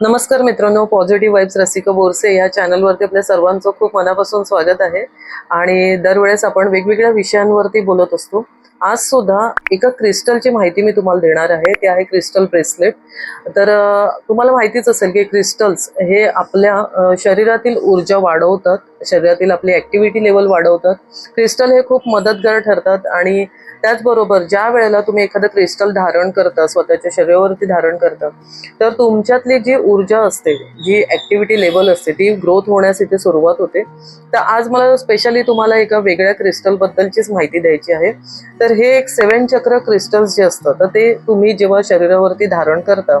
नमस्कार मित्रांनो positive vibes Rasika Borse या चॅनलवरती आपल्या सर्वांचं खूप मनापासून स्वागत आहे. आणि दरवेळेस आपण वेगवेगळ्या विषयांवरती बोलत असतो. आज सुद्धा एका क्रिस्टलची माहिती मी तुम्हाला देणार आहे. ते आहे क्रिस्टल ब्रेसलेट. तर तुम्हाला माहितीच असेल की क्रिस्टल्स हे आपल्या शरीरातील ऊर्जा वाढवतात. शरीरातील आपली ऍक्टिव्हिटी लेवल वाढवतात. क्रिस्टल हे खूप मदतगार ठरतात आणि त्याचबरोबर ज्या वेळेला तुम्ही एखादं क्रिस्टल धारण करता स्वतःच्या शरीरावरती धारण करता तर तुमच्यातली जी ऊर्जा असते जी ऍक्टिव्हिटी लेवल असते ती ग्रोथ होण्यास इथे सुरुवात होते. तर आज मला स्पेशली तुम्हाला एका वेगळ्या क्रिस्टल बद्दलचीच माहिती द्यायची आहे. तर हे एक सेवन चक्र क्रिस्टल्स जे असतं तर ते तुम्ही जेव्हा शरीरावरती धारण करता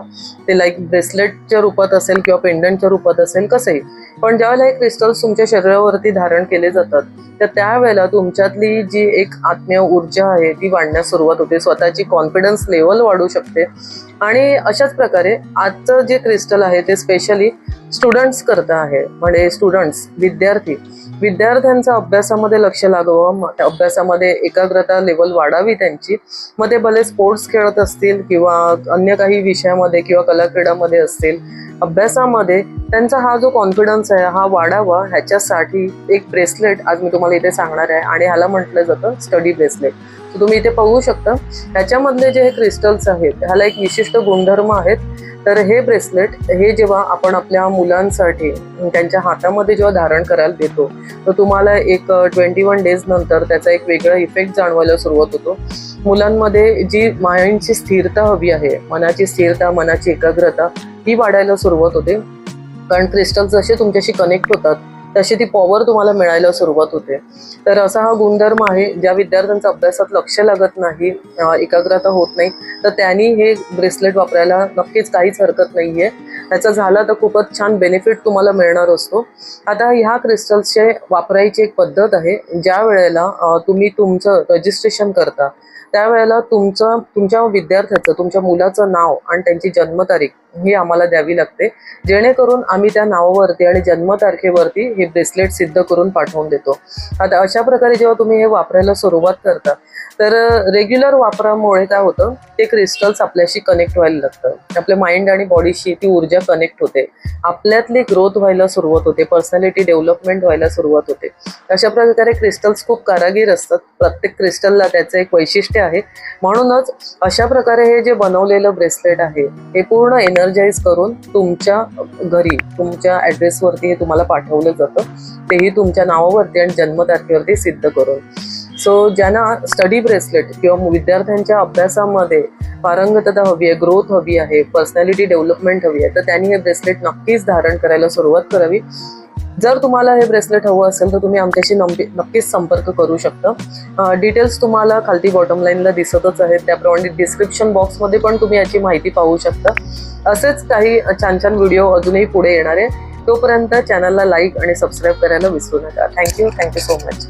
ते लाईक ब्रेसलेटच्या रूपात असेल किंवा पेंडंटच्या रूपात असेल कसंही पण ज्यावेळेला हे क्रिस्टल्स तुमच्या शरीरावरती धारण केले जातात तर त्यावेळेला तुमच्यातली जी एक आत्मीय ऊर्जा आहे ती वाढण्यास सुरुवात होते. स्वतःची कॉन्फिडन्स लेवल वाढू शकते. आणि अशाच प्रकारे आजचं जे क्रिस्टल आहे ते स्पेशली स्टुडंट्स करता आहे. म्हणजे स्टुडंट्स विद्यार्थी. विद्यार्थ्यांचा अभ्यासामध्ये लक्ष लागावं. अभ्यासामध्ये एकाग्रता लेवल वाढावी त्यांची. मग ते भले स्पोर्ट्स खेळत असतील किंवा अन्य काही विषयामध्ये किंवा कला क्रीडामध्ये असतील अभ्यासामध्ये त्यांचा हा जो कॉन्फिडन्स आहे हा वाढावा. ह्याच्यासाठी एक ब्रेसलेट आज मी तुम्हाला इथे सांगणार आहे. आणि ह्याला म्हटलं जातं स्टडी ब्रेसलेट तुम्ही इथे पाहू शकता. ह्याच्यामधले जे हे क्रिस्टल्स आहेत ह्याला एक विशिष्ट गुणधर्म आहेत. तर हे ब्रेसलेट हे जेव्हा आपण आपल्या मुलांसाठी त्यांच्या हातामध्ये जेव्हा धारण करायला देतो तर तुम्हाला एक ट्वेंटी वन डेज नंतर त्याचा एक वेगळा इफेक्ट जाणवायला सुरुवात होतो. मुलांमध्ये जी माइंडची स्थिरता हवी आहे मनाची स्थिरता मनाची एकाग्रता ही वाढायला सुरुवात होते. कारण क्रिस्टल जसे तुमच्याशी कनेक्ट होतात. तशी ती पॉवर तुम्हाला मिळायला सुरुवात होते. तर असा हा गुणधर्म आहे ज्या विद्यार्थ्यांचा अभ्यासात लक्ष लागत नाही एकाग्रता होत नाही तर त्यांनी हे ब्रेसलेट वापरायला नक्कीच काहीच हरकत नाहीये. त्याचा झाला तर खूपच छान बेनिफिट तुम्हाला मिळणार असतो. आता ह्या क्रिस्टल्सचे वापरायची एक पद्धत आहे ज्या वेळेला तुम्ही तुमचं रजिस्ट्रेशन करता त्यावेळेला तुमचं तुमच्या विद्यार्थ्याचं तुमच्या मुलाचं नाव आणि त्यांची जन्मतारीख ही आम्हाला द्यावी लागते. जेणेकरून आम्ही त्या नावावरती आणि जन्मतारखेवरती हे ब्रेसलेट सिद्ध करून पाठवून देतो. आता अशा प्रकारे जेव्हा तुम्ही हे वापरायला सुरुवात करता तर रेग्युलर वापरामुळे काय होतं ते क्रिस्टल्स आपल्याशी कनेक्ट व्हायला लागतं. आपल्या माइंड आणि बॉडीशी ती ऊर्जा कनेक्ट होते. आपल्यातली ग्रोथ व्हायला सुरुवात होते पर्सनॅलिटी डेव्हलपमेंट व्हायला सुरुवात होते. अशा प्रकारे क्रिस्टल्स खूप कारागीर असतात. प्रत्येक क्रिस्टलला त्याचं एक वैशिष्ट्य आहे. म्हणूनच अशा प्रकारे हे जे बनवलेलं ब्रेसलेट आहे हे पूर्ण एनर्जाईज करून तुमच्या घरी तुमच्या ॲड्रेसवरती हे तुम्हाला पाठवलं जातं. तेही तुमच्या नावावरती आणि जन्मतारखेवरती सिद्ध करून. सो ज्यांना स्टडी ब्रेसलेट किंवा विद्यार्थ्यांच्या अभ्यासामध्ये पारंगतता हवी आहे ग्रोथ हवी आहे पर्सनॅलिटी डेव्हलपमेंट हवी आहे तर त्यांनी हे ब्रेसलेट नक्कीच धारण करायला सुरुवात करावी. जर तुम्हाला हे ब्रेसलेट हवं असेल तर तुम्ही आमच्याशी नक्कीच संपर्क करू शकता. डिटेल्स तुम्हाला खालती बॉटम लाईनला दिसतच आहेत. त्याप्रमाणे डिस्क्रिप्शन बॉक्समध्ये पण तुम्ही याची माहिती पाहू शकता. असेच काही छान छान व्हिडिओ अजूनही पुढे येणार आहे. तोपर्यंत चॅनलला लाईक आणि सबस्क्राईब करायला विसरू नका. Thank you thank you so much